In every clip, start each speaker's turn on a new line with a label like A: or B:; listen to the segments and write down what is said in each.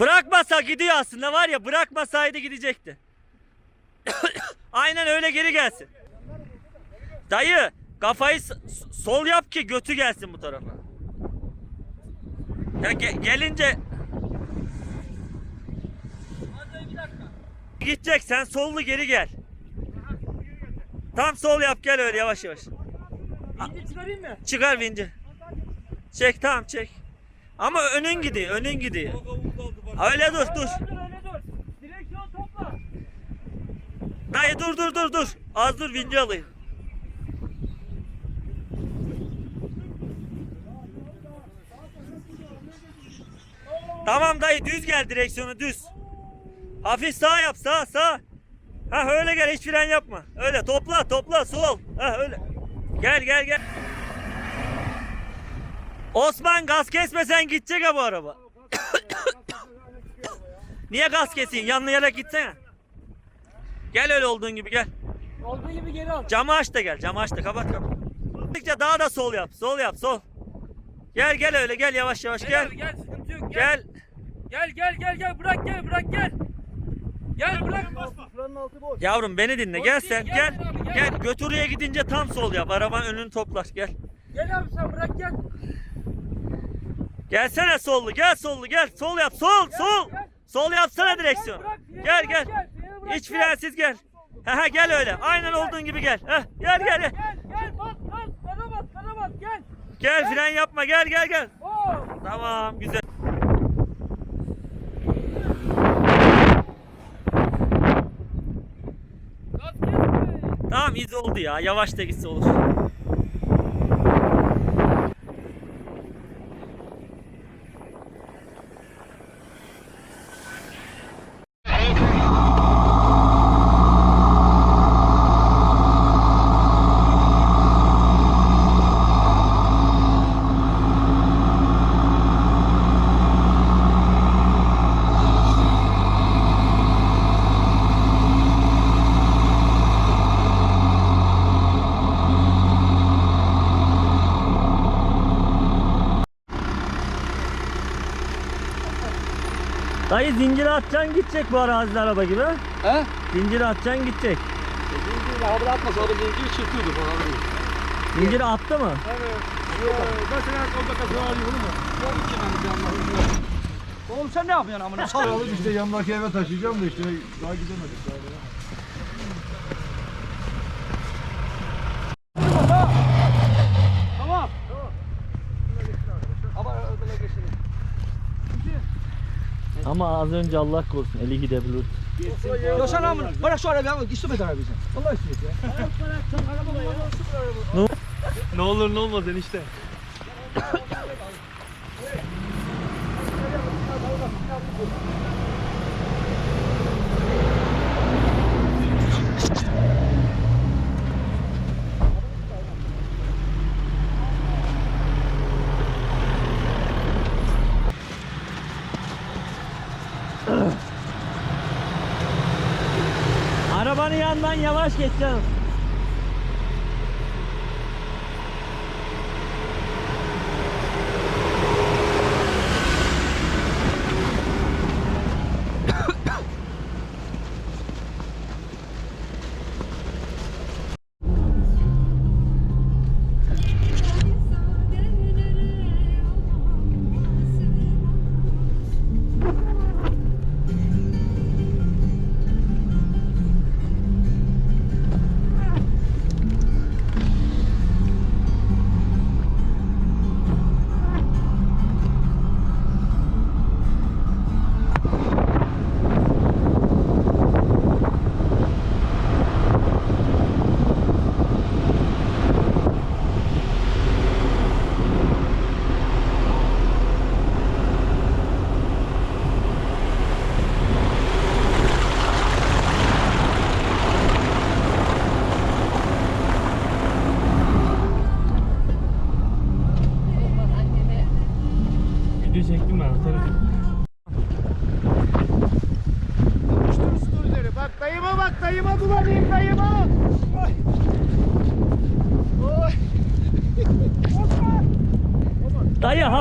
A: Bırakmasa gidiyor aslında var ya bırakmasaydı gidecekti. Aynen öyle geri gelsin. Dayı kafayı sol yap ki götü gelsin bu tarafa. Ya ge- gelince gidecek sen sollu geri gel. Tam sol yap gel öyle yavaş yavaş.
B: İnci çıkarayım mı?
A: Çıkar vinci. Çek tamam çek. Ama önün gidiyor önün gidiyor. Öyle dur dur.
B: Öyle dur. Direksiyon topla.
A: Dayı dur dur dur dur. Az dur vinci alayım. Tamam dayı düz gel direksiyonu düz. Hafif sağ yap sağ sağ. Ha öyle gel hiç fren yapma. Öyle topla topla sol. Ha öyle. Gel gel gel. Osman gaz kesmesen gidecek ha bu araba. Niye gaz keseyim? Yanlayarak gitsene. Gel öyle olduğun gibi gel.
B: Olduğu gibi geri al.
A: Camı aç da gel. Camı aç da kapat kapat. Gittikçe daha da sol yap. Sol yap sol. Gel gel öyle gel yavaş yavaş
B: Gel
A: gel.
B: abi, gel sıkıntı yok. Gel.
A: Gel.
B: Gel gel gel gel bırak gel bırak gel. Gel bırak.
A: Yavrum beni dinle.
B: Boş
A: Gel
B: değil,
A: sen
B: gel
A: gel.
B: sen abi, gel.
A: Gel götürüye gidince tam sol yap. Arabanın önünü toplar. Gel.
B: Gel abi sen bırak gel.
A: Gelsene sollu. Gel sollu gel. Sol yap. Sol sol.
B: gel.
A: Sol yapsana direksiyon. Gel gel.
B: gel.
A: frensiz gel. Ha ha gel öyle. Aynen olduğun gibi gel. Heh, gel gel.
B: Gel gel bas bas sana bas sana bas gel.
A: Gel fren yapma. Gel gel gel.
B: Oo.
A: Tamam güzel. Tamam iz oldu ya. Yavaş da gitse olur. Dayı zinciri atacaksın gidecek bu arazide araba gibi.
C: He?
A: Zinciri atacaksın gidecek.
C: Zinciri havada atmasa orada zinciri çırpıyordu falan.
A: Zinciri attı mı?
C: Mesela o dakika alıyor mu? Yok ki ben bir anlatayım. Oğlum sen ne yapıyorsun amına? Sağ ol.
D: İşte yanındaki eve taşıyacağım da işte daha gidemedik daha. ya.
C: Tamam. Ama öyle geçelim.
A: Ama az önce Allah korusun eli gidebilir.
C: Ya sen amına. Bırak şu arabayı ama istemedik arabayı sen. Allah istiyor ya.
B: Ne olur ne olmaz enişte.
A: Yanından yavaş geç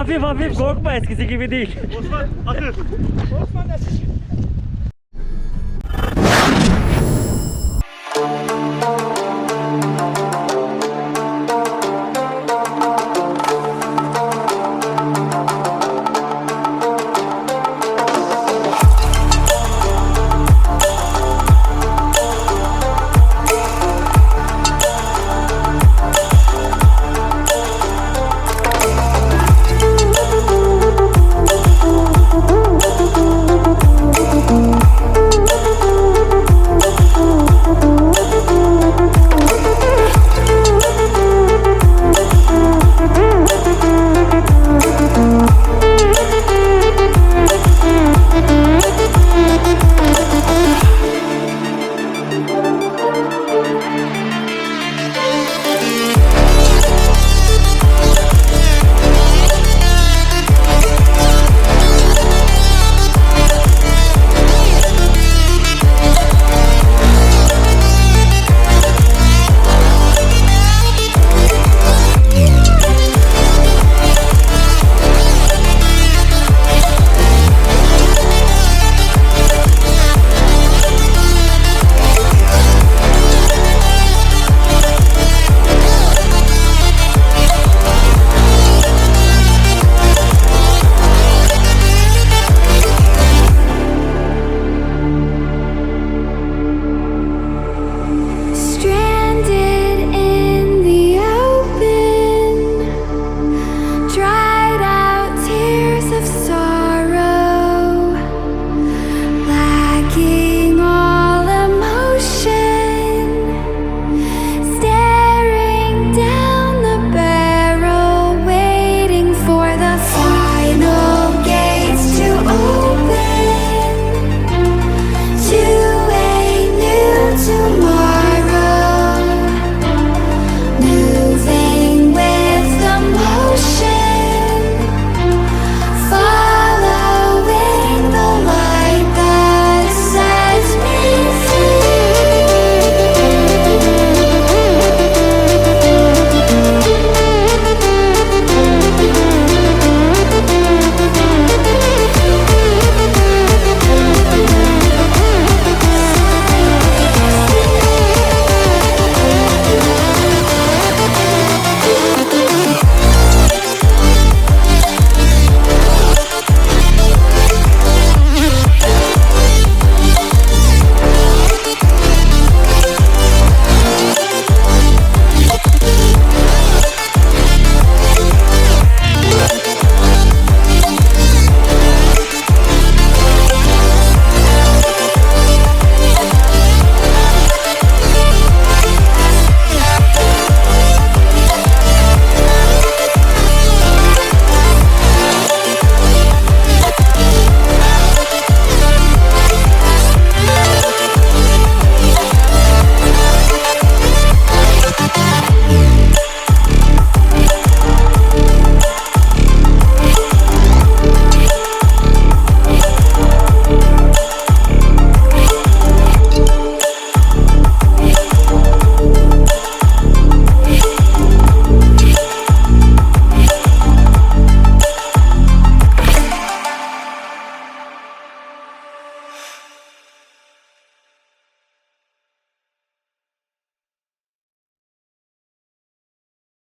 A: hafif hafif korkma eskisi gibi değil.
D: Osman nasıl?